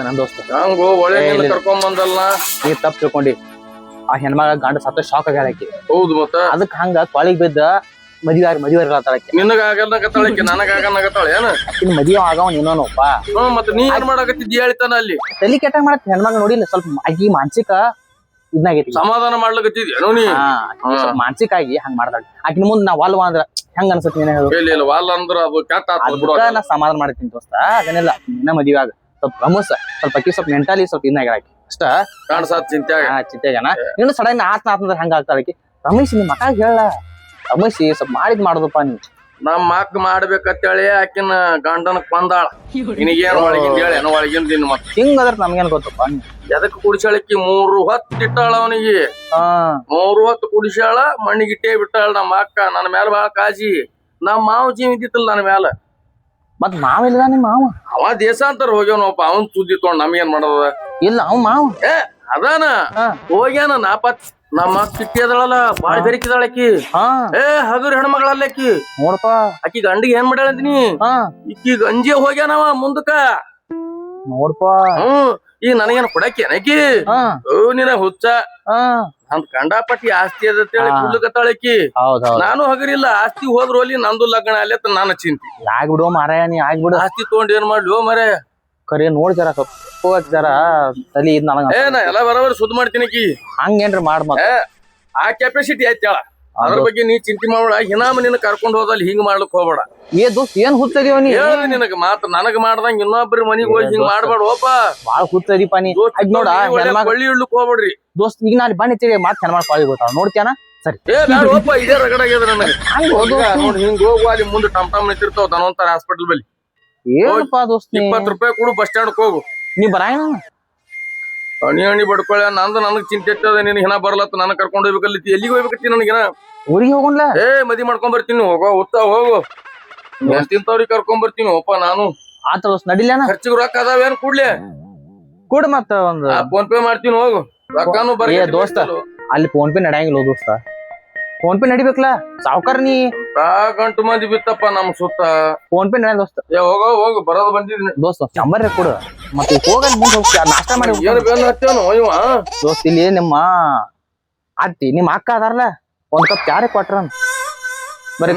ನನ್ ದೋಸ್ತ ಒಳ್ಳೆ. ಕರ್ಕೊಂಡ್ ಬಂದಲ್ಲ ನೀ ತಪ್ಪು ತಿಳ್ಕೊಂಡಿ ಆ ಹೆಣ್ಮಗ ಗಂಡ ಸತ್ತ ಶಾಕ್ ಆಗ್ಯಾಳ ಆಕಿ ಹೌದು ಮತ್ತ ಅದಕ್ಕೆ ಹಂಗ ಕೊಳಿಗ್ ಬಿದ್ದ ಮದ್ವೆ ಆಗಿ ಮದ್ವೆ ಆಕಿ ನಿನಗ ಆಗಲ್ಲಕತ್ತಾಳಕಿ ನನಗ ಆಗನ್ನಕತ್ತಾಳ ಏನ? ಇನ್ ಮದ್ವೆ ಆಗವ ನೀನೋನಪ್ಪ ಹ್ಮ್ ಮತ್ತ ನೀ ಏನ್ ಮಾಡಾಕತ್ತಿದ್ದಿ ಹೇಳ್ತಾನ ಅಲ್ಲಿ? ತಲಿ ಕೆಟ್ಟ ಮಾಡತ್ ಹೆಣ್ಮಗ ನೋಡಿಲ್ಲ ಸ್ವಲ್ಪ ಆಕಿ ಮಾನಸಿಕ ಇದ್ನಾಗೈತಿ. ಸಮಾಧಾನ ಮಾಡ್ಲಕತ್ತಿದ್ಯೇನು ನೀ? ಹಾ ಆಕಿ ಸ್ವಲ್ಪ ಮಾನಸಿಕ ಆಗಿ ಹಂಗ ಮಾಡ್ದಾಳ. ಆಕಿನ ಮುಂದ್ ನಾ ವಾಲ್ವ ಅಂದ್ರ ಹೆಂಗ ಅನ್ಸತ್ ನೀನ ಹೇಳು. ಇಲ್ಲ ಇಲ್ಲ ವಾಲ್ ಅಂದ್ರ ಅದು ಬಿಡು ಅದಕ್ಕ ನಾ ಸಮಾಧಾನ ಮಾಡ್ತೀನಿ ದೋಸ್ತ. ಅದನ್ನೆಲ್ಲ ನಿನ್ನ ಮದ್ವೆ ಆಗ ಸ್ವಲ್ಪ ಗಮಸ ಸ್ವಲ್ಪ ಆಕಿ ಸ್ವಲ್ಪ ಮೆಂಟಲಿ ಸ್ವಲ್ಪ ಇನ್ನಾಗ್ಯಾಳ ಆಕಿ. ಅಷ್ಟ? ಕಾಣ್ಸಾತ್ ಚಿಂತ್ಯಾಗ. ಹಾ ಚಿಂತೆಗನ ಇನ್ನು ಸಡನ್ ಆತ್ನ ಆತಂದ್ರ ಹಂಗ ಆಗ್ತಾಳ ಆಕಿ. ರಮೇಶ್ ನಿಮ್ ಮಕಾಗ ಹೇಳ. ರಮೇಶ್ ಸ್ವಲ್ಪ ಮಾಡಿದ್ ಮಾಡುದಪ್ಪ ನೀ ನಮ್ಮ ಮಕ್ ಮಾಡ್ಬೇಕಂತೇಳಿ ಆಕಿನ ಗಂಡನ ಕೊಂದಾಳ. ನಿನಗೇನು ಒಳಗಿಂದ ಹೇಳಿ ಏನೋ ಒಳಗಿಂದ ಮತ್ತ ನಮ್ಗೇನ್ ಗೊತ್ತಪ್ಪ ನೀ ಎದಕ್ ಕುಡಿಸಾಳಕ್ಕಿ ಮೂರು ಹೊತ್ತು ಇಟ್ಟಾಳ ಅವನಿಗೆ. ಹಾ. ಮೂರು ಹೊತ್ತು ಕುಡಿಸಾಳ ಮಣ್ಣಿಗಿಟ್ಟೇ ಬಿಟ್ಟಾಳ ನಮ್ಮ ಅಕ್ಕ. ನನ್ನ ಮೇಲೆ ಬಹಳ ಕಾಜಿ ನಮ್ಮ ಮಾವ ಜೀವ ಇದ್ದಿತ್ತಲ್ಲ ನನ್ನ ಮ್ಯಾಲ. ಮತ್ ಮಾವ ಇಲ್ಲದ ನಿಮ್ ಮಾವ? ಅವ ದೇಶಾಂತರ ಹೋಗ್ಯವನಪ್ಪ ಅವನ್ ಸುದ್ದಿ ತೊಗೊಂಡ್ ನಮ್ಗೇನ್ ಮಾಡೋದ? ಇಲ್ಲ ಅವ್ ಮಾವ? ಏ ಅದಾನ. ಹೋಗ್ಯಾನ ನಾಪತ್. ನಮ್ಮ ಕಿಟ್ಟಿ ಅದಳಲ್ಲ ಬಾಳ ಬೆರಿಕಿದಾಳ ಆಕಿ. ಏ ಹಗುರ್ ಹೆಣ್ಮಗಳಲ್ಲ ಆಕಿ. ನೋಡಪ್ಪ. ಆಕಿ ಗಂಡಿಗೆ ಏನ್ ಮಾಡ್ಯಾಳ ಅಂತೀನಿ ಈಕಿ ಗಂಜಿ ಹೋಗ್ಯಾನವ ಮುಂದಕ್ಕ. ನೋಡಪ್ಪ. ಹ್ಮ್. ಈಗ ನನಗೇನ್ ಕೊಡಕಿ ಆಕಿ? ನಿನ ಹುಚ್ಚ. ನನ್ ಕಂಡಾಪಟ್ಟಿ ಆಸ್ತಿ ಅದೇಳಿ. ಕುಡ್ಲಕತ್ತಾಳಕಿ ಹೌದ್ ನಾನು ಹಗರಿಲ್ಲ ಆಸ್ತಿ ಹೋದ್ರೋಲಿ ಅಲ್ಲಿ ನಂದು ಲಗ್ನ ಅಲ್ಲೇ ನಾನು ಚಿಂತಿ. ಆಗ್ಬಿಡು ಮಾರಾಯ ನೀ ಆಗ್ಬಿಡು. ಆಸ್ತಿ ತಗೊಂಡ್ ಏನ್ ಮಾಡ್ಲಿ? ಮರೆ ಕರೆ ನೋಡ್ ಜರ ಸ್ವಲ್ಪ ಹೋಗಕ್ ಜರ ತಲಿ ಇದ್ ನನಗೆ ಏ ನಾ ಎಲ್ಲ ಬರೋಬರ್ ಸುದ್ದಿ ಮಾಡ್ತೀನಿ ಕಿ. ಹಂಗೇನ್ರಿ ಮಾಡ್ ಆ ಕೆಪಾಸಿಟಿ ಐತಳ ಅದ್ರ ಬಗ್ಗೆ ನೀ ಚಿಂತೆ ಮಾಡೋಣ ಹಿನಾಮ ನಿನ್ನ ಕರ್ಕೊಂಡು ಹೋದಲ್ಲಿ ಹಿಂಗ್ ಮಾಡ್ಲಿಕ್ ಹೋಗ್ಬೇಡ. ಏ ದೋಸ್ತ್ ಏನ್ ಹುತ್ತದಿವ ನೀ? ಹೇಳ್ದೆ ನಿನಗ ಮಾತ್ ನನಗ ಮಾಡ್ದಂಗ ಇನ್ನೊಬ್ರ ಮನಿಗ್ ಹೋಗಿ ಹಿಂಗ್ ಮಾಡ್ಬೇಡ ಓಪ ಬಾಳ ಹುಚ್ಚದಿಪ ನೀ. ಅದ್ ನೋಡ ಬಳ್ಳಿ ಇಳ್ಲಿಕ್ ಹೋಗ್ಬೇಡ್ರಿ. ದೋಸ್ತ್ ಈಗ ನಾನು ಬನ್ನಿ ತಿಳಿ ಮಾತ್ ಹೆಣ್ಮಗ್ ಕಾಳಿ ಗೊತ್ತಾವ ನೋಡ್ತೇನ ಸರಿ. ಏ ಬ್ಯಾಡ ಓಪ ಇದೇ ರಗಡ ಆಗ್ಯದ ನನಗ. ಹಂಗ ಹಿಂಗ್. ಹೋಗುವ ಅಲ್ಲಿ ಮುಂದೆ ಟಮ್ ಟಮ್ ನಿಂತಿರ್ತಾವ ಧನ್ವಂತರ ಹಾಸ್ಪಿಟಲ್ ಬಲ್ಲಿ. ಏನಪ್ಪ ದೋಸ್ತ ಇಪ್ಪತ್ತು ಇಪ್ಪತ್ ರೂಪಾಯಿ ಕೊಡು ಬಸ್ ಸ್ಟ್ಯಾಂಡ್ ಹೋಗು. ನೀ ಬರಾಯಣ ಅಣಿ ಅಣಿ ಬಡ್ಕೊಳ್ಳ ನಂದು ನನಗ್ ಚಿಂತೆ ಇರ್ತದ ನಿನ್ ಹಿನ ಬರ್ಲತ್ತ ನನಗ್ ಕರ್ಕೊಂಡ್ ಹೋಗ್ಬೇಕಲ್ಲಿ ಎಲ್ಲಿಗೆ ಹೋಗ್ಬೇಕತ್ತಿ ನನಗಿನ ಊರಿಗೆ ಹೋಗೋಣ್ಲ? ಏ ಮದಿ ಮಾಡ್ಕೊಂಡ್ ಬರ್ತೀನಿ ಹೋಗೋ ಉತ್ತ ಹೋಗು. ತಿಂತವ್ರಿಗೆ ಕರ್ಕೊಂಡ್ ಬರ್ತೀನಿ ಒಪ್ಪ ನಾನು. ಆತ ದೋಸ್ತ ನಡಿಲ್ಯಾನ ಖರ್ಚಿಗೆ ರೊಕ್ಕ ಅದಾವೇನ್ ಕೂಡ್ಲೆ? ಕೊಡ್ ಮತ್ತ ಒಂದು ಫೋನ್ ಪೇ ಮಾಡ್ತೀನಿ ಹೋಗು. ರೊಕ್ಕನು ಬರ ದೋಸ್ತ ಅಲ್ಲಿ ಫೋನ್ ಪೇ ನಡೆಯಂಗಿಲ್ಲ ದೋಸ್ತ. ಫೋನ್ ಪೇ ನಡಿಬೇಕಲ್ಲ? ಸಾವುಕಾರ ನೀ. ಗಂಟು ಮಂದಿ ಬಿತ್ತಪ್ಪ ನಮ್ ಸುತ್ತ. ಫೋನ್ ಪೇ ನಡ ದೋಸ್ತ. ಏ ಹೋಗೋ ಹೋಗು ಬರೋದು ಬಂದಿದ್ದೀನಿ. ದೋಸ್ತ ನಂಬರ್ ಕೊಡು. ಮತ್ತೆ ಹೋಗಲ್ ಮುಂದೆ ಹೋಗ್ತೀಯ ನಾಷ್ಟ ಮಾಡಿ ದೋಸ್ತ ಏನ್ ಬೇನ್ ಹತ್ತೇನು ಇವ? ದೋಸ್ತ್ ಇಲ್ಲಿ ನಿಮ್ಮ ಅತ್ತಿ ನಿಮ್ಮ ಅಕ್ಕ ಅದಾರಲ್ಲ? ಒಂದ್ ಕಪ್ ಯಾರೇ ಕೊಟ್ರ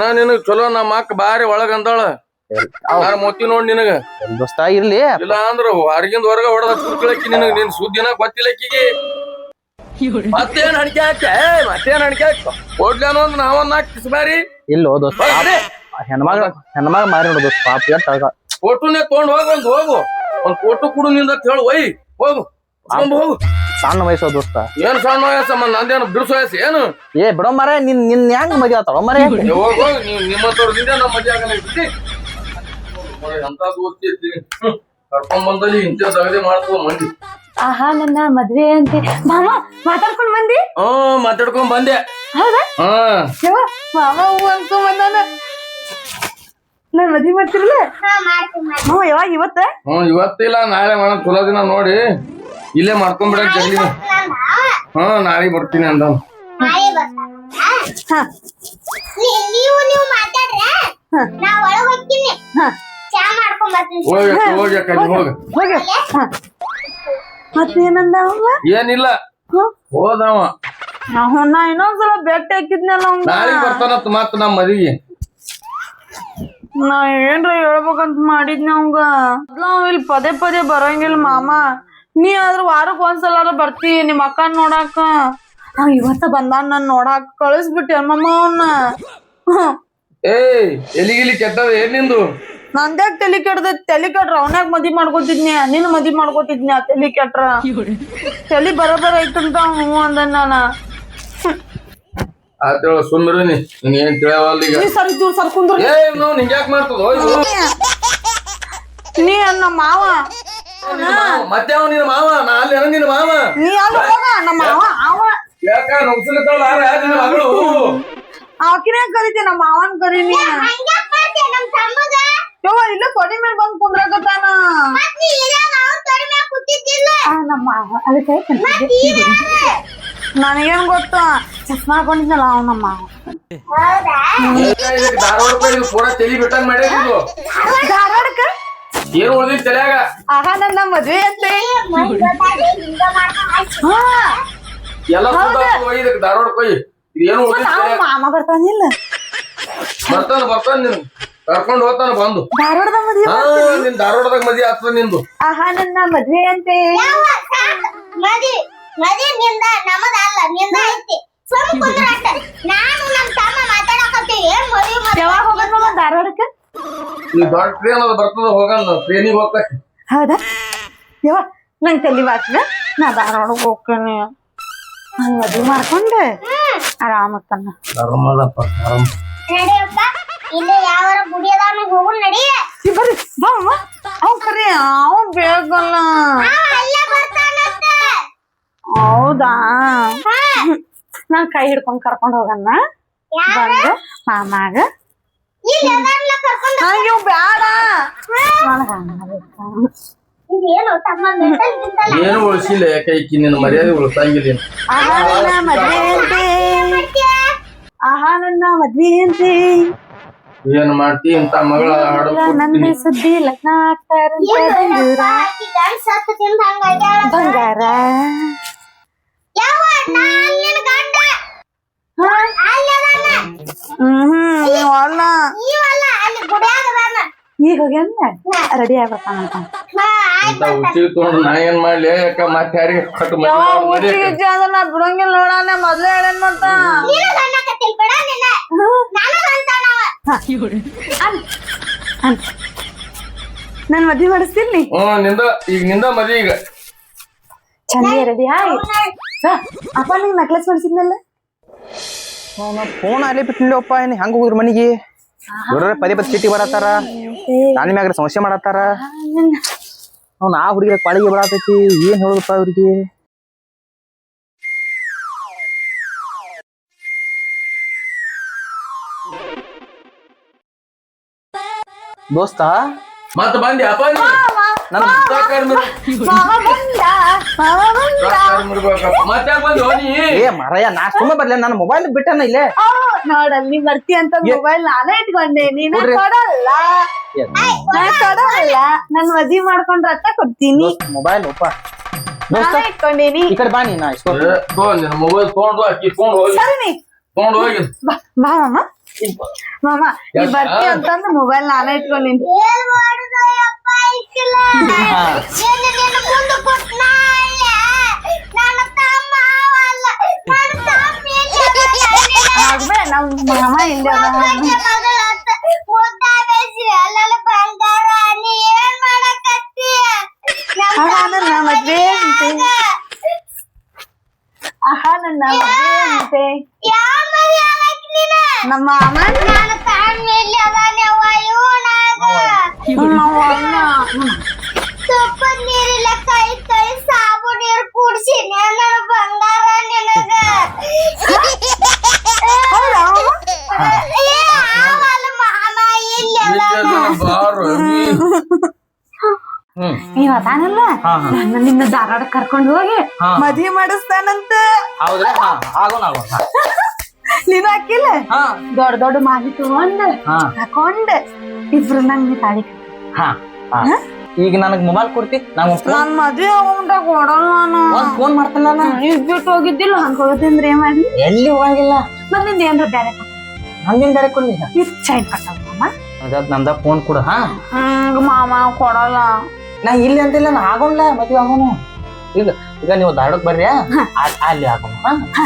ನಾ ನಿನಗ್ ಚಲೋ ನಮ್ಮ ಅಕ್ಕ ಬಾರಿ ಒಳಗ ಅಂದಾಳ. ನಾನು ಮೊತ್ತಿ ನೋಡ್ ನಿನಗ. ದೋಸ್ತ ಇರ್ಲಿ. ಇಲ್ಲ ಅಂದ್ರ ಹೊರಗಿಂದ ಹೊರಗ ಹೊಡೆದ ಕುರ್ಕಿಳಕ್ಕಿ ನಿನಗ ನಿನ್ ಸುದ್ದಿನ ಗೊತ್ತಿಲ್ಲ ಮತ್ತೇನ್ ಅಡಿಕೆ ಹಾಕ್ಯ? ಏ ಮತ್ತೇನ್ ಅಡಿಕೆ ಹಾಕ್ಯ? ಕೊಡ್ಲೇನೋ ಅಂದ್ ನಾವನ್ನ ಕಿಸ್ಬಾರಿ ಇಲ್ಲ ದೋಸ್ತ ಹೆಣ್ಮಗ ಹೆಣ್ಮಗ ಮಾರಿ ನೋಡು ದೋಸ್ತ ಪಾಪ ಎಷ್ಟ್ ಅಳ್ಕ. ಫೋಟೋನೇ ತಗೊಂಡ್ ಹೋಗ್ ಒಂದ್ ಹೋಗು. ಒಂದ್ ಫೋಟೋ ಕುಡು ನಿಂದ ಹೇಳು ಒಯ್ ಹೋಗು. ಹೋಗು. ಸಣ್ಣ ವಯಸ್ಸು ದೋಸ್ತ. ಏನ್ ಸಣ್ಣ ವಯಸ್ಸಮ್ಮ ನಂದೇನು ಬಿರುಸು ವಯಸ್ಸು? ಏನು? ಏ ಬಿಡೋ ಮರ ನಿನ್ ನಿನ್ ಹೆಂಗ್ ಮದ್ವೆ ಆತಾವ ಮರ? ಹೋಗು ನೀವ್ ನಿಮ್ಮಂತವ್ರದಿಂದ ನಮ್ಮ ಮದ್ವೆ ಆಗಲ್ಲ ಇರ್ತಿ. ಎಂತ ದೋಸ್ತಿ. ಕರ್ಕೊಂಡ್ ಬಂದಲ್ಲಿ ಇಂಥ ಸಗದೆ ಮಾಡ್ತದ ಮಂದಿ. ಆಹಾ ನನ್ನ ಮದ್ವೆ ಅಂತೆ. ಮಾಮ ಮಾತಾಡ್ಕೊಂಡ್ ಬಂದಿ? ಹ್ಮ್ ಮಾತಾಡ್ಕೊಂಡ್ ಬಂದೆ. ಹೌದಾ? ಹಾ. ಯವ್ವ, ಮಾಮ ಹೂ ಅನ್ಕೊಂಡ್ ಬಂದಾನ. ನಾನ್ ಮದ್ವೆ ಮಾಡ್ತಿರಲ್ಲ? ಹ್ಞೂ ಯಾವಾಗ ಇವತ್ತ? ಹ್ಮ್ ಇವತ್ತಿಲ್ಲ ನಾಳೆ ಮಾಡೋಣ. ಚಲೋ ದಿನ ನೋಡಿ. ಇಲ್ಲೇ ಮಾಡ್ಕೊಂಡ್ಬಿಡ ಜಲ್ದಿ ಹಾ ನಾಳೆ ಬರ್ತೀನಿ ಅಂದ. ಹಾ. ನೀ- ನೀವು ನೀವು ಮಾತಾಡ್ರ? ಹಾ. ನಾ ಒಳಗ್ ಹೋಗ್ತೀನಿ. ಹಾ. ಚಾ ಮಾಡ್ಕೊಂಡ್ ಬರ್ತೀನಿ. ಹೋಗಿ ಹೋಗಿ ಅಕ್ಕ ಹೋಗ. ಹೋಗ. ಹಾ. ಮತ್ತೇನಂದ ಅವ ಏನಿಲ್ಲ. ಹೋದವ. ಅವ್ನ ನಾ ಇನ್ನೊಂದ್ಸಲ ಬೆಟ್ಟ ಹಾಕಿದ್ನಲ್ಲ ನಾಳೆ ಬರ್ತಾನತ್ ಮತ್ ನಮ್ಮ ಮದಿಗೆ. ನಾ ಏನ್ರ ಹೇಳ್ಬೇಕಂತ ಮಾಡಿದ್ನ ಅವಂಗ. ಮೊದ್ಲ ಅವ ಇಲ್ಲಿ ಪದೇ ಪದೇ ಬರಂಗಿಲ್ಲ ಮಾಮ. ನೀ ಆದ್ರ ವಾರಕ್ ಒಂದ್ಸಲ ಬರ್ತಿ ನಿಮ್ ಅಕ್ಕನ್ ನೋಡಾಕ. ಅವ ಇವತ್ತ ಬಂದಾನ ನನ್ ನೋಡಾಕ ಕಳಿಸ್ಬಿಟ್ಟೆ ಮಮ್ಮ ಅವನ್ನ ಏಯ್ ಎಲಿಗಿಲಿ ಕೆಟ್ಟದ ಏನ್ ನಿಂದು? ನಂದ್ಯಾಕ್ ತಲೆ ಕೆಡ್ದ ತಲೆ ಕೆಟ್ರ ಅವನ್ಯಾಗ ಮದಿ ಮಾಡ್ಕೋತಿದ್ನಿ ನಿನ್ ಮದಿ ಮಾಡ್ಕೋತಿದ್ನಿ ಆ ತಲೆ ಕೆಟ್ರ? ತಲೆ ಬರೋಬರ ಐತಂತ ಅವ್ನು ಹ್ಞೂ ಅಂದ ನಾನ. ಆತೇಳ ಸುಮ್ಮಿರು ನೀ ನೀನ್ ಏನ್ ತಿಳಿಯವಲ್ಲ ಈಗ? ನೀ ಸರಿ ದೂರ ಸರ್ಕುಂದ್ರ ಏ ನಾವು ಹಿಂಗ್ಯಾಕ್ ಮಾಡ್ತದ? ಹೋಯ್ತು ನೀ ನಮ್ಮ ಮಾವ. ಮತ್ತೆ ಅವ ನಿನ್ನ ಮಾವ? ನಾ ಅಲ್ಲಿ ನಿನ್ನ ಮಾವ. ನೀ ಅಲ್ಲಿ ಹೋಗ ನಮ್ಮ ಮಾವ ಅವ ಯಾಕ? ನುಗ್ಸಲತ್ತಾಳ ನಿನ್ನ ಮಗಳು? ಆಕಿನೇ ಕರಿತಿ? ನಮ್ಮ ಮಾವನ್ ಕರೀನಿ ತಮ್ಮಗ ಯವ್ವ ಇಲ್ಲ ತೊಡಿ ಮೇಲೆ ಬಂದು ಕುಂದ್ರಾಕತ್ತಾನ. ಮತ್ ನೀ ಇರಾಗ ಅವ್ನ್ ತೊಡೆ ಮ್ಯಾಗ್ ಕೂತಿದ್ದಿಲ್ಲ. ಮಾವ ಅದಕ್ಕೆ ನನಗೇನ್ ಗೊತ್ತು? ಚಸ್ಮಾ ಹಾಕೊಂಡಿದ್ನಲ್ಲ ಅವ್ ನಮ್ಮ. ಮಾವ ಹೌದಾ ಇದಕ್ಕೆ ಧಾರವಾಡ ಇದು ಪೂರಾ ತಲಿ ಬಿಟ್ಟಂಗ್ ಮಾಡ್ಯಾರ ಇದು ಧಾರವಾಡಕ್ಕ ಏನ್ ಓದಿದ್ ತಲ್ಯಾಗ ಆಹಾ ನನ್ನ ಮದ್ವೆ ಅಂತೆ ಹಿಂಗ. ಎಲ್ಲ ಇದಕ್ಕೆ ಧಾರವಾಡ ಕೊಯ್ ಏನು ಓದಿದ್ ಮಾಮ ಬರ್ತಾನಿಲ್ಲ. ಬರ್ತಾನ ಬರ್ತಾನ ನಿನ್. ಕರ್ಕೊಂಡ್ ಹೋಗ್ತಾನ ಬಂದು. ಧಾರವಾಡದ ಮದ್ವೆ ಹಾ ನಿನ್ ಧಾರವಾಡದಾಗ ಮದಿ ಆಗ್ತದ ನಿಂದು. ಆಹಾ ನನ್ನ ಮದ್ವೆ ಅಂತೆ. ಮದಿ ಮದಿ ನಿಂದ ನಮದ ಅಲ್ಲ ನಿಂದ ಐತಿ. ಸುಮ್ ಕುಂದ್ರ ನಾನು ನಮ್ ತಮ್ಮ ಮಾತಾಡಕತ್ತೀವಿ ಏನ್ ಮದ್ವಿ ಮರಿ ಯಾವಾಗ ಹೋಗೋದ್ ಮಾಮ ಧಾರವಾಡಕ್ಕ? ಈ ದೊಡ್ಡ ಟ್ರೇನ್ ಅದು ಬರ್ತದ ಹೋಗಲ್ಲ ಟ್ರೇನಿಗೆ ಹೌದಾ? ಯವ್ವ ನಂಗೆ ತಲಿ ನಾ ಧಾರವಾಡ ಹೋಗ್ತೀನಿ. ನನ್ ಮದ್ವೆ ಮಾಡ್ಕೊಂಡೆ. ಆರಾಮ ತನ್ನ ಧರ್ಮದಪ್ಪ ಧರ್ಮ ನಡಿಯಪ್ಪ. ಇಲ್ಲೇ ಯಾವಾರ ಗುಡಿ ಅದಾವ ಹೋಗು ನಡಿ. ಬರ್ರಿ ಬಾ ಮಾಮ ಅವ್ ಕರಿ ಅವ್ ಬೇಕಲ್ಲ ಆ, ಅಲ್ಲೇ ಬರ್ತಾನಂತ ಹೌದಾ? ನಾನ್ ಕೈ ಹಿಡ್ಕೊಂಡ್ ಕರ್ಕೊಂಡ್ ಹೋಗಣ್ಣ. ಬಂದು ಮಾಮಾಗ. ಇಲ್ಲಿ ಕರ್ಕೊಂಡು ಬೇಡ. ಇದೇನು ತಮ್ಮ ಮೆಂಟಲ್ ಗಿಂಟಲ್ ಏನು ಉಳಿಸಿಲ್ಲ ಯಾಕೆ ಈಕಿ ನಿನ್ನ ಮರ್ಯಾದೆ ಉಳಿಸಂಗಿಲ್ಲ ನೀನು. ಆಹಾ ನನ್ನ ಮದ್ವೆ ಅಂತೆ. ಆಹಾ ನನ್ನ ಮದ್ವೆ ಅಂತೆ. ಏನ್ ಮಾಡ್ತಿ? ಇಂತ ಮಗಳ ಹಾಡು ನನ್ನ ಸುದ್ದಿ ಲಗ್ನ ಬಂಗಾರ? ಈಗ ಹೋಗ್ಯಾನ? ರೆಡಿ ಆಗ್ಬೇಕಂತ ನಾ ಏನ್ ಮಾಡ್ಲಿ? ಯಾಕ ಮತ್ತೆ ಯಾರಿಗೆ ಬಿಡಂಗಿಲ್ಲ ನೋಡಣ ಮೊದ್ಲೇ ಹೇಳೇನ್ ಮತ್ತ ನೀನು ಗಂಡಕತ್ತಿಲ್ ಬಿಡ ನಿನ್ನ ನಾನು ಅಂತಾನವ ನನ್ ಮದ್ವಿ ಮಾಡಿಸ್ತೀನಿ. ಹ್ಮ್ನಿಂದ ಈಗ ನಿಂದ ಮದಿ ಈಗ. ಚಂದ ರೆಡಿ ಆಗಿ ಅಪ್ಪ ನಿಂಗ್ ನೆಕ್ಲೆಸ್ ಮಾಡಿಸಿದ್ನಲ್ಲ? ಫೋನ್ ಅಲ್ಲೇ ಬಿಟ್ಟಿಲ್ಲಪ್ಪ ಏನ್ ಹೆಂಗ ಹೋಗಿರ್ ಮನಿಗೆ? ಇವ್ರ ಪದೇ ಪದೇ ಚೀಟಿ ಬರತ್ತಾರ. ನಾನು ಮ್ಯಾಗ ಸಮಸ್ಯೆ ಮಾಡತ್ತಾರ? ಅವ್ನ ಆ ಹುಡುಗಿರ ಪಾಳಿಗೆ ಬರತೈತಿ ಏನ್ ಹೇಳುದಪ್ಪ ಇವ್ರಿಗೆ ದೋಸ್ತ? ಮತ್ತ ಬಂದಿ ಅಪ್ಪ? ನನ್ನ. ಮತ್ತ್ ಬಂದಿ ನೀ? ಏ ಮರಯ್ಯ ನಾ ಸುಮ್ಮ ಬರ್ಲಿ ನನ್ನ ಮೊಬೈಲ್ ಬಿಟ್ಟನ ಇಲ್ಲೇ? ನೋಡಲ್ ನೀ ಬರ್ತಿ ಅಂತ ಮೊಬೈಲ್ ನಾನೇ ಇಟ್ಕೊಂಡೆ ನೀನ. ಕೊಡಲ್ಲ. ನಾ ಕೊಡಲ್ಲ. ನನ್ ಮದ್ವಿ ಮಾಡ್ಕೊಂಡ್ ರೊಕ್ಕ ಕೊಡ್ತೀನಿ. ಮೊಬೈಲ್ ಒಪ್ಪ. ನಾನೇ ಇಟ್ಕೊಂಡೇನಿ ಈ ಕಡೆ ಬಾ ನೀ ನಾ ಇಸ್ಕೊ ಏ, ತಗೋ ನಿನ್ನ ಮೊಬೈಲ್ ತಗೊಂಡು ಅಕ್ಕಿ ತಗೊಂಡು ಹೋಗಿ. ತಗೊಂಡು ಹೋಗಿ. ಬಾ ಬಾ ಮಾಮ. ಮಾಮ ನೀ? ಬರ್ತಿ ಅಂತಂದ್ ಮೊಬೈಲ್ ನಾನೇ ಇಟ್ಕೊಂಡೇನಿ ಏನ್ ಮಾಡುದು ಯಪ್ಪ ಇಕ್ಕಿಲ್ಲ ಹಾ. ಏನು ನಿನ್ನ ಮುಂದೆ ಕೊಟ್ನ ನನ್ನ ತಮ್ಮ ಅವಲ್ಲ ನನ್ನ ತಮ್ಮ ಇಲ್ಲಿ ಅದಾನ. ಆಗ್ಬೇಡ ನಮ್ ಮಾಮ ಇಲ್ಲ ಒಬ್ಬಾಕಿ ಮಗಳು ಅಂತ ಮುದ್ದ ಬೇಸಿ ಅಲ್ಲೆಲ್ಲ ಬಂಗಾರ ನೀ ಏನ್ ಮಾಡಕತ್ತಿ ನಮ್ಮ ಆಹಾ ನನ್ನ ಮದ್ವೆ ಅಂತೆ ಆಹಾ ನನ್ನ ಮದ್ವೆ ಅಂತೆ ಯಾವ ಮರಿ ಆಗಕ್ಕೆ ನೀನ ನಮ್ಮ ಮಾಮ ನನ್ನ ತಮ್ಮ ಇಲ್ಲಿ ಅದಾನೆ ಅವ್ವ ಇವನಾಗ ನಮ್ಮ ಅಣ್ಣ ತುಪ್ಪದ ನೀರಿಲ್ಲ ಕೈ ಕೈ ಸಾಬು ನೀರು ಕುಡ್ಸಿ ನನ್ನ ಬಂಗಾರ ನಿನಗ ಹೌದಾ ಮಾಮ? ಏ, ಆವಲ್ಲ ಮಾಮ ಇಲ್ಲಿ ಅದಾನ. ಇಲ್ಲೇ ಬಾರು ಅಮ್ಮಿ. ಹ್ಮ್ ನೀವ್ ಅದಾನಲ್ಲ. ನನ್ನ ನಿನ್ನ ಧಾರವಾಡ ಕರ್ಕೊಂಡ್ ಹೋಗಿ ಮದ್ವೆ ಮಾಡಿಸ್ತಾನಂತ ಹೌದ್ರಾ ಆಗೋಣ. ನೀನ್ ಹಾಕಿಲ್ಲ? ಹಾ. ದೊಡ್ಡ ದೊಡ್ಡ ಮಾಲಿ ತಗೊಂಡ್ ಹಾ. ಹಾಕೊಂಡ್ ಇಬ್ರು ನಂಗೆ ತಾಳಿ ಹಾ. ಈಗ ನನಗ್ ಮೊಬೈಲ್ ಕೊಡ್ತಿ? ನಾನು ನಾನ್ ಮದ್ವೆ ಆಗೋಂಡ ಕೊಡಲ್ಲ ನಾನು. ಫೋನ್ ಮಾಡ್ತಿಲ್ಲ ನಾ ಇದ್ ಬಿಟ್ಟು ಹೋಗಿದ್ದಿಲ್ಲ ಹಂಗ ಹೋಗಿದ್ರೆ ಏನ್ ಮಾಡ್ಲಿ? ಎಲ್ಲಿ ಹೋಗಿಲ್ಲ? ಮತ್ನಿಂದ ಏನ್ರ ಬ್ಯಾರೆ ನಂದೇನ್ ಡೈರೆಕ್ಟ್ ಕೊಡ್ಲಿ ಇದ್ ಚೈನ್ ಕಟ್ಟಮ್ಮ ಅದ್ ನಂದ ಫೋನ್ ಕೊಡ ಹಾ. ಹಂಗ ಮಾಮ ಕೊಡಲ್ಲ. ನಾ ಇಲ್ಲ ಅಂತಿಲ್ಲ ನಾ ಆಗೋಲ್ಲ ಮದ್ವೆ ಆಗೋನು. ಈಗ ಈಗ ನೀವು ಧಾರವಾಡಕ್ ಬರ್ರಿ ಅಲ್ಲಿ ಆಗೋಣ ಹಾ.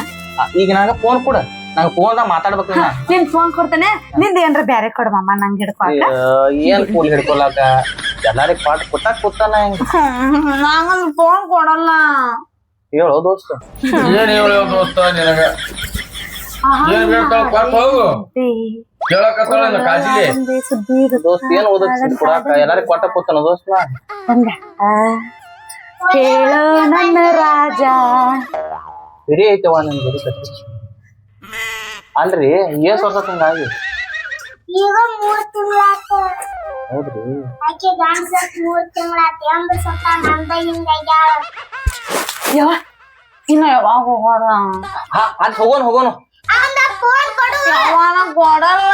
ಈಗ ನನಗೆ ಫೋನ್ ಕೊಡ. ನಂಗ ಫೋನ್ದಾಗ ಮಾತಾಡ್ಬೇಕು ನಾ ನಿನ್. ಫೋನ್ ಕೊಡ್ತೇನೆ. ನಿಂದ ಏನ್ರ ಬ್ಯಾರೆ ಕೊಡ ಮಾಮ ನಂಗೆ ಹಿಡ್ಕೊಳಕ? ಏನ್ ಫೋನ್ ಹಿಡ್ಕೊಳಕ? ಎಲ್ಲಾರಿಗ್ ಪಾಠ ಕೊಟ್ಟಾಕ ಕೊಟ್ಟಾನ ಹೆಂಗ್. ನಂಗೊಂದು ಫೋನ್ ಕೊಡಲ್ಲ. ಹೇಳೋ ದೋಸ್ತ? ಏನ್ ಹೇಳೋ ದೋಸ್ತ ನಿನಗ? ಏನ್ ಹೇಳ್ತಾಳ ಕೊಟ್ಟು ಹೋಗು. ಕೇಳಕತ್ತಾಳ ಕಾಜಿಲಿ. ಒಂದೇ ಸುದ್ದಿ ಇರುತ್ತೆ. ದೋಸ್ತ ಏನ್ ಓದಕ್ ಕೊಡಾಕ ಎಲ್ಲಾರಿಗ್ ಕೊಟ್ಟ ಕೂತಾನ ದೋಸ್ತ? ನಾ ಕೇಳೋ ನನ್ನ ರಾಜ. ಸರಿ ಐತವ ನನ್ ಜೊತೆ ಕತ್ತಿ. ಅಲ್ರಿ ಏಸ್ ವರ್ಷ ಹಿಂಗಾಗಿ. ಈಗ ಮೂರ್ ತಿಂಗಳಾತ. ಹೌದ್ರಿ. ಆಕೆ ಗಂಡ ಮೂರ್ ತಿಂಗಳಾತ. ಎಂಬ ಸತ್ತ ನಂದ ಹಿಂಗಾಗ್ಯಾಳ ಯಾವ ಇನ್ನ ಯಾವಾಗ ಹೋಗೋಣ? ಹಾ ಅಲ್ಲಿ ಹೋಗೋಣ ಹೋಗೋಣ. ಅವನ ಫೋನ್ ಕೊಡು ಯಾವಾಗ ಕೊಡಲ್ಲ?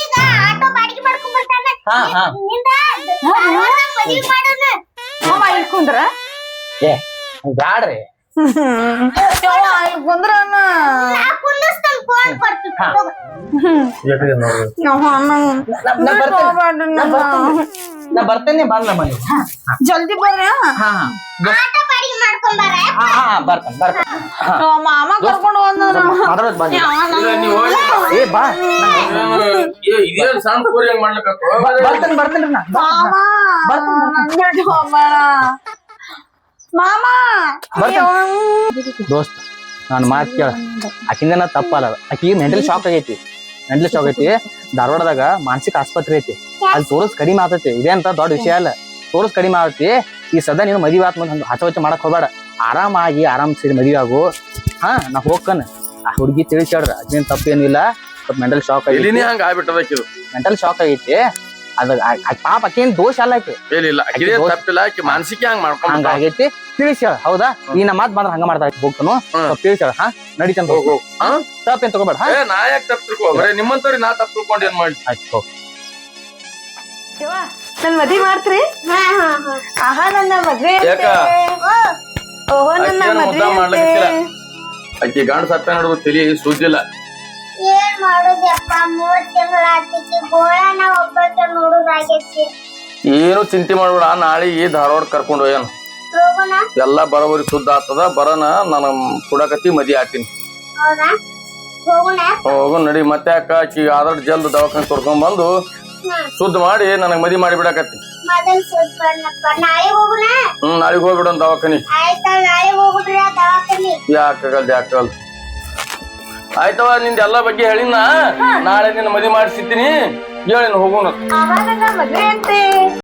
ಈಗ ಆಟೋ ಬಾಡಿಗೆ ಮಾಡ್ಕೊಂಡ್ ಬರ್ತಾನೆ ಹಾ. ಹಾ ನಿಂದ ಮದ್ವಿ ಮಾಡೋಣ. ಮಾಮ ಇಲ್ಲಿ ಕುಂದ್ರ? ಏ ಬ್ಯಾಡ್ರಿ. ಯಾವ ಇಲ್ಲಿ ಕುಂದ್ರ ನಾ ಕುಂದಿಸ್ತಾನ ಫೋನ್ ಕೊಡ್ತೀನಿ ಹಾ. ಹೋಗು. ನಾ ಬರ್ತೇನೆ ನಾ ಬರ್ತೇನೆ ಬಂದ ಮನೆ ಜಲ್ದಿ ಬರ್ರಿ ಹಾ ಹಾ ಆಟೋ ಬಾಡಿಗೆ ಮಾಡ್ಕೊಂಡ್ ಬರ ಹಾ ಹಾ ಬರ್ತೇನೆ ಬರ್ತೇನೆ ಆ, ಮಾಮ ಕರ್ಕೊಂಡು ಬಂದ್ರ ಮಾತಾಡೋದು ಬನ್ನಿ ಇಲ್ಲ, ನೀವ್ ಹೋಗಿ ಏ ಬಾ ಏ, ಇದೇನ್ ಸಣ್ಣ ಕೋರಿ ಹಂಗ್ ಮಾಡ್ಲಕತ್ತು ಬರ್ತೇನೆ ಬರ್ತೇನೆ ನಾ ಮಾಮ ನನ್ ಬಿಟ್ಟು ಹೋಗ್ಬೇಡ ಮಾಮ ದೋಸ್ತ್ ನಾನು ಮಾತು ಕೇಳ. ಆಕಿಂದ ತಪ್ಪಲ್ಲ ಆಕಿ ಮೆಂಟಲ್ ಶಾಕ್ ಆಗೈತಿ. ಮೆಂಟಲ್ ಶಾಕ್ ಐತಿ ಧಾರವಾಡದಾಗ ಮಾನಸಿಕ ಆಸ್ಪತ್ರೆ ಐತಿ. ಅಲ್ಲಿ ತೋರಿಸ್ ಕಡಿಮೆ ಆತೈತಿ. ಇದೇ ಅಂತ ದೊಡ್ಡ ವಿಷಯ ಅಲ್ಲ. ತೋರಿಸ್ ಕಡಿಮೆ ಆಗತಿ ಈ ಸದಾ ನೀನು ಮದುವೆ ಆತ್ಮ ಮುಂದೆ ಹಚ್ಚ ಮಾಡಕ್ ಹೋಗ್ಬೇಡ. ಆರಾಮಾಗಿ ಆರಾಮ್ ಸೇರಿ ಮದುವೆ ಆಗು. ಹಾ ನಾ ಹೋಗ್ಕನ್. ಆ ಹುಡುಗಿ ತಿಳಿಸ್ಯಾಡ್ರ. ಅದೇನ್ ತಪ್ಪೇನಿಲ್ಲ ಸ್ವಲ್ಪ ಮೆಂಟಲ್ ಶಾಕ್ ಆಗಿ ಆಗೈತಿ ಮೆಂಟಲ್ ಶಾಕ್ ಆಗೈತಿ. ಅದ ಪಾಪ ಆಕೇನ್ ದೋಷ ಅಲ್ಲ ಐತಿ ಇಲ್ಲ ಆಕಿದೇ ತಪ್ಪಿಲ್ಲ ಆಕಿ ಮಾನಸಿಕ ಹಂಗ ಮಾಡ್ಕೊಂಡ್ ಹಂಗ ತಿಳಿಸಿ ಹೇಳ ಹೌದಾ ಈ ನಮ್ಮ ಮಾತ್ ಬಂದ್ರ ಹಂಗ ಮಾಡ್ತಾ ಹೋಗ್ತಾನು ಸ್ವಲ್ಪ ಹೇಳ ಹಾ? ನಡಿ ಹೋಗ್. ಹೋಗ್. ಹಾ? ತಪ್ಪೇನ್ ತಗೋಬೇಡ ಹಾ? ಏ ನಾ ಯಾಕೆ ತಪ್ಪು ತಿಳ್ಕೊ ಬರೇ ನಿಮ್ಮಂತವ್ರಿ ನಾ ತಪ್ಪು ತಿಳ್ಕೊಂಡು ಏನ್ ಮಾಡಿ ಆಯ್ತು ನನ್ ಮದ್ವಿ ಮಾಡ್ತ್ರಿ? ಹಾ ಹಾ ಹಾ. ಆಹಾ ನನ್ನ ಮದ್ವೆ ಯಾಕ? ಓಹೋ ನನ್ನ ಮದ್ವೆ. ಆಕಿ ಗಂಡ ಸತ್ತ ನಡುವ ತಿಳಿ ಸುದ್ದಿಲ್ಲ. ಏನ್ ಮಾಡೋದಪ್ಪ ಮೂರ್ ತಿಂಗಳ ಆತಿಕ್ಕೆ ಗೋಳನ ಒಬ್ಬಕ್ಕೆ ನೋಡುದಾಗೈತಿ. ಏನು ಚಿಂತೆ ಮಾಡ್ಬೇಡ. ನಾಳೆ ಈ ಧಾರವಾಡ ಕರ್ಕೊಂಡು ಹೋಗ್ಯಾನ. ಹೋಗೋಣ ಎಲ್ಲಾ ಬರೋಬರಿ ಶುದ್ಧ ಆಗ್ತದ. ಬರೋಣ ನಾನು ಕುಡಕತ್ತಿ ಮದಿ ಹಾಕ್ತೀನಿ ಹೌದಾ? ಹೋಗೋಣ ಹೋಗು ನಡಿ. ಮತ್ತೆ ಅಕ್ಕ ಆಕಿ ಆದಷ್ಟು ಜಲ್ದಿ ದವಾಖಾನೆ ತೋರ್ಕೊಂಡ್ ಬಂದು ಶುದ್ಧ ಮಾಡಿ ನನಗ್ ಮದಿ ಮಾಡಿ ಬಿಡಕತ್ತಿ. ಮೊದಲ್ ನಾಳೆ ಹೋಗೋಣ ಹ್ಮ್ ನಾಳೆಗೆ ಹೋಗ್ಬಿಡೋನ್ ದವಾಖಾನಿ ಆಯ್ತಾ? ನಾಳೆ ಹೋಗ್ಬಿಡ್ರಿ ದವಾಖಾನಿ ಯಾಕಾಗಲ್ದು ಯಾಕಾಗಲ್ ಆಯ್ತವ ನಿಂದ ಎಲ್ಲಾ ಬಗ್ಗೆ ಹೇಳಿನ ನಾಳೆ ನಿನ್ನ ಮದಿ ಮಾಡಿಸಿದ್ದೀನಿ ಹೇಳಿನ ಹೋಗೋಣ. ಮದ್ವೆ ಅಂತೆ.